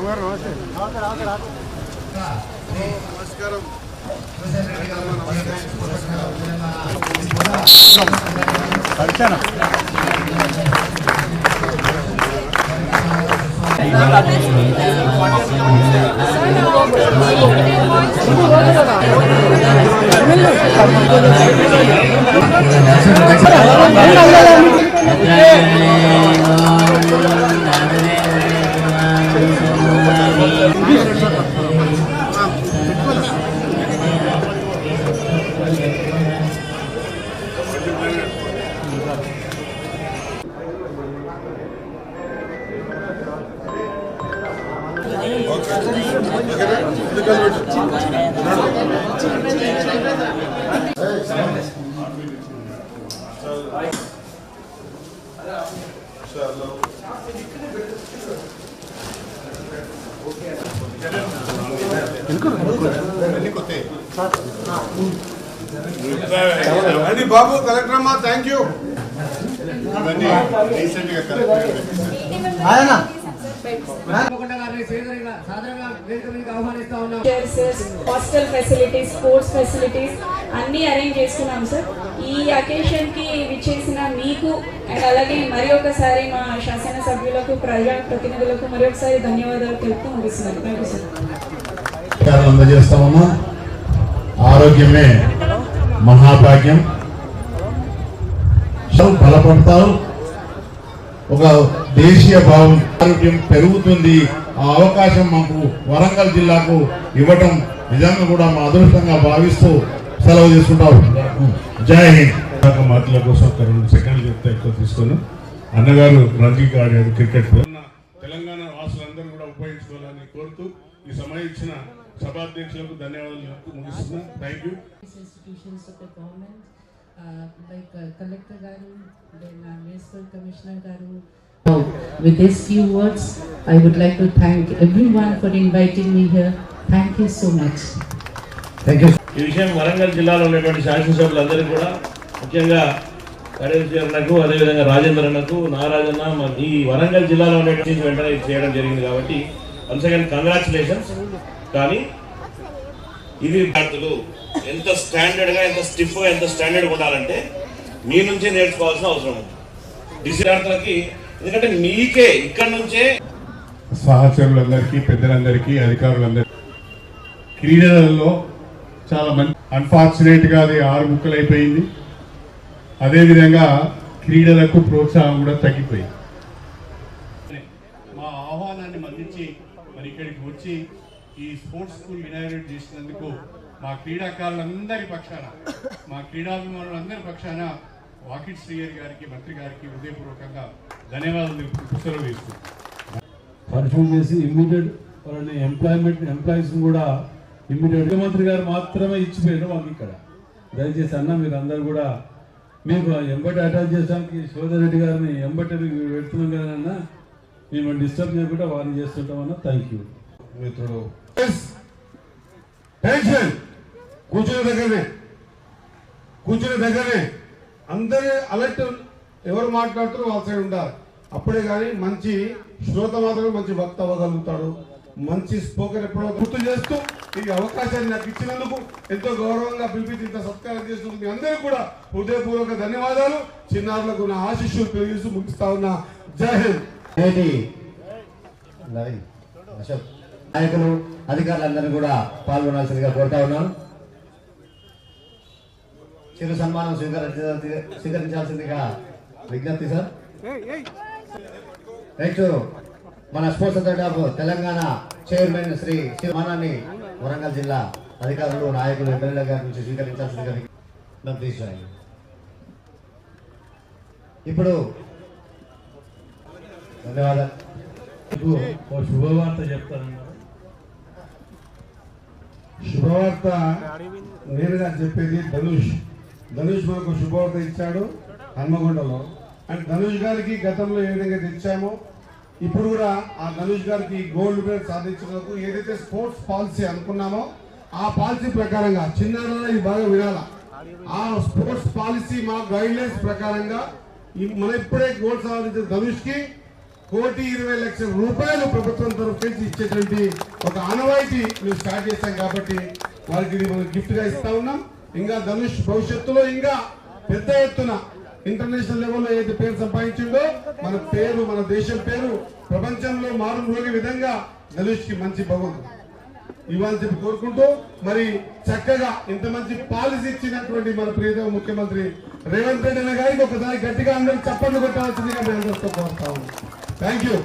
అమ్మగారు నమస్తే నమస్కారం కలిసాను అది బాబు కలెక్టర్ అమ్మా థ్యాంక్ యూ ఇవన్నీ రీసెంట్గా కలెక్టర్ తప్పకుండా హాస్టల్ ఫెసిలిటీస్ స్పోర్ట్స్ ఫెసిలిటీస్ అన్నీ అరేంజ్ చేసుకున్నాం సార్. ఈ అకేషన్కి విచ్చేసిన మీకు అండ్ అలాగే మరి ఒకసారి మా శాసనసభ్యులకు ప్రజా ప్రతినిధులకు మరి ఒకసారి ధన్యవాదాలు తెలుపుతూ ముగిస్తున్నాను. థ్యాంక్ యూ సార్ అందజేస్తామమ్మా. ఆరోగ్యమే మహాభాగ్యం. బలపడతారు. ఒక దేశీయ భావం ఆరోగ్యం పెరుగుతుంది. ఆ అవకాశం మాకు వరంగల్ జిల్లాకు ఇవ్వటం నిజంగా కూడా మా అదృష్టంగా భావిస్తూ సెలవు తీసుకుంటాం. జై హింద్. మాటల కోసం ఒక రెండు సెకండ్లు చెప్తే ఎక్కువ తీసుకుని. అన్నగారు రంజీకి ఆడారు క్రికెట్ తెలంగాణ వాసులందరూ కూడా ఉపయోగించుకోవాలని కోరుతూ ఈ సమయం ఇచ్చిన సభాధ్యక్షులకు ధన్యవాదాలు చెప్తూ ముగిస్తున్నా. Thank you. లైక్ కలెక్టర్ గారు మున్సిపల్ కమిషనర్ గారు. With this few words I would like to thank everyone for inviting me here thank you so much thank you ఈ విషయం వరంగల్ జిల్లాలో ఉన్నటువంటి శాసనసభ్యులందరికీ కూడా ముఖ్యంగా కరేజ్ నకు అదేవిధంగా రాజేంద్రన్నకు నారాజన్న ఈ వరంగల్ జిల్లాలో ఉండేటువంటి వెంటనే చేయడం జరిగింది కాబట్టి వన్స్ అగైన్ కంగ్రాచులేషన్స్ కానీ ఇది విద్యార్థులు ఎంత స్టాండర్డ్గా ఎంత స్టిఫ్గా ఎంత స్టాండర్డ్గా ఉండాలంటే మీ నుంచే నేర్చుకోవాల్సిన అవసరం ఉంది. విద్యార్థులకి ఎందుకంటే మీకే ఇక్కడ నుంచే సహచరులందరికీ పెద్దలందరికీ అధికారులందరికీ క్రీడలలో చాలా మంచి అన్ఫార్చునేట్గా అది ఆరు ముక్కలు అయిపోయింది అదేవిధంగా క్రీడలకు ప్రోత్సాహం కూడా తగ్గిపోయింది. మా ఆహ్వానాన్ని మన్నించి మరి ఇక్కడికి వచ్చి ఈ స్పోర్ట్స్ స్కూల్ ఇనాగ్రేట్ చేసినందుకు మా క్రీడాకారులందరి పక్షాన మా క్రీడాభిమానులందరి పక్షాన వాకిట్ శ్రీయర్ గారికి మంత్రి గారికి హృదయపూర్వకంగా ధన్యవాదాలు తీసుకుంటాం పర్ఫ్యూమ్ చేసి ఇమ్మీడియట్ వాళ్ళని ఎంప్లాయ్మెంట్ ఎంప్లాయీస్ కూడా ఇమ్మీడియట్ ముఖ్యమంత్రి గారు మాత్రమే ఇచ్చిపోయారు మాకు ఇక్కడ. దయచేసి అన్న మీరు అందరు కూడా మీకు ఎంబటి అటాచ్ చేయడానికి శోధర్ రెడ్డి గారిని ఎంబటి పెడుతున్నాం కదా అన్న మేము డిస్టర్బ్ చేయకుండా వారిని చేస్తుంటామన్నా థ్యాంక్ యూ మిత్రుడు టెన్షన్. కూర్చున్న దగ్గరనే. కూర్చున్న దగ్గరనే. అందరూ అలర్ట్ ఎవరు మాట్లాడుతారో వాళ్ళ సైడ్ ఉండాలి. అప్పుడే కానీ మంచి శ్రోత మాత్రం మంచి వక్త అవ్వగలుగుతాడు మంచి స్పోకర్ ఎప్పుడో గుర్తు చేస్తూ ఈ అవకాశాన్ని నాకు ఇచ్చినందుకు ఎంతో గౌరవంగా పిలిపించి ఇంత సత్కారం చేస్తున్నందుకు మీ అందరికీ కూడా హృదయపూర్వక ధన్యవాదాలు. చిన్నారులకు నా ఆశిష్యులు తెలియజేస్తూ ముగిస్తా ఉన్నా. జై హింద్. అశోక్. నాయకులు అధికారులందరినీ కూడా పాల్గొనాల్సిందిగా కోరుతా ఉన్నాను చిరు సన్మానం స్వీకరించాల్సిందిగా విజ్ఞప్తి సార్. నెక్స్ట్ మన sports authority of Telangana chairman Shri సన్మానాన్ని Warangal జిల్లా అధికారులు నాయకులు ఎమ్మెల్యే గారి నుంచి స్వీకరించాల్సిందిగా విజ్ఞప్తి ఇప్పుడు ధన్యవాదాలు. శుభవార్త చెప్తానన్నారు శుభవార్త నేరుగా చెప్పేది ధనుష్. ధనుష్ మనకు శుభవార్త ఇచ్చాడు హన్మగొండలో అండ్ ధనుష్ గారికి గతంలో ఏ విధంగా తెచ్చామో ఇప్పుడు కూడా ఆ ధనుష్ గారికి గోల్డ్ మెడల్ సాధించినందుకు ఏదైతే స్పోర్ట్స్ పాలసీ అనుకున్నామో ఆ పాలసీ ప్రకారంగా చిన్నారా ఇది బాగా వినాలా? ఆ స్పోర్ట్స్ పాలసీ మా గైడ్ లైన్స్ ప్రకారంగా మనం మన ఇప్పుడే గోల్డ్ సాధించిన ధనుష్కి కోటి ఇరవై లక్షల రూపాయలు ప్రభుత్వం తరఫు నుంచి ఇచ్చేటువంటి ఒక ఆనవాయితీ మేము స్టార్ట్ చేశాం కాబట్టి వారికి ఇది మనం గిఫ్ట్గా ఇస్తా ఉన్నాం. ఇంకా ధనుష్ భవిష్యత్తులో ఇంకా పెద్ద ఎత్తున ఇంటర్నేషనల్ లెవెల్లో ఏదైతే పేరు సంపాదించిందో మన పేరు మన దేశం పేరు ప్రపంచంలో మారుమోగే విధంగా ధనుష్కి మంచి భగవంతుడు. ఇవ్వాలని చెప్పి కోరుకుంటూ మరి చక్కగా ఇంత మంచి పాలసీ ఇచ్చినటువంటి మన ప్రియదేవ ముఖ్యమంత్రి రేవంత్ రెడ్డి అన్న గారికి ఒకసారి గట్టిగా అందరూ చప్పట్లు కొట్టాల్సిందిగా మేము అందరితో కోరుతా ఉన్నాం థ్యాంక్ యూ